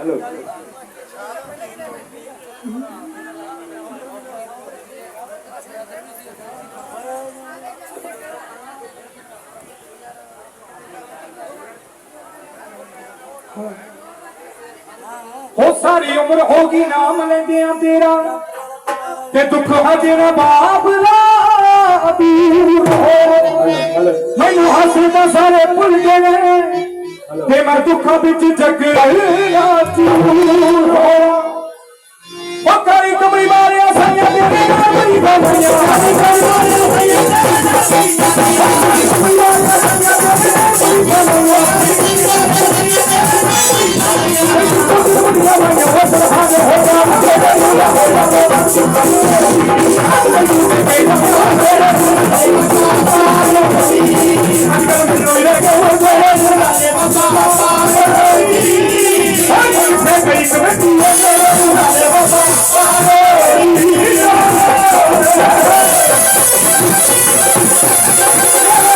hello ਹੋ ਸਾਰੀ ਉਮਰ ਹੋ ਗਈ ਨਾਮ ਲੈਂਦਿਆਂ ਤੇਰਾ ਤੇ ਦੁੱਖ ਹਜੇ ਨਾ ਬਾਬਲਾ ਅਬੀਰ ਹੋ ਮੈਨੂੰ ਹੱਸਦਾ ਸਾਰੇ ਭੁੱਲ ਗਏ ਮੈਂ ਦੁੱਖ ਵਿੱਚ ਜਗ ਆਇਆ ਤੂੰ ਹੋ ਉਹ ਕਰੀ ਕਮਰੀ ਮਾਰ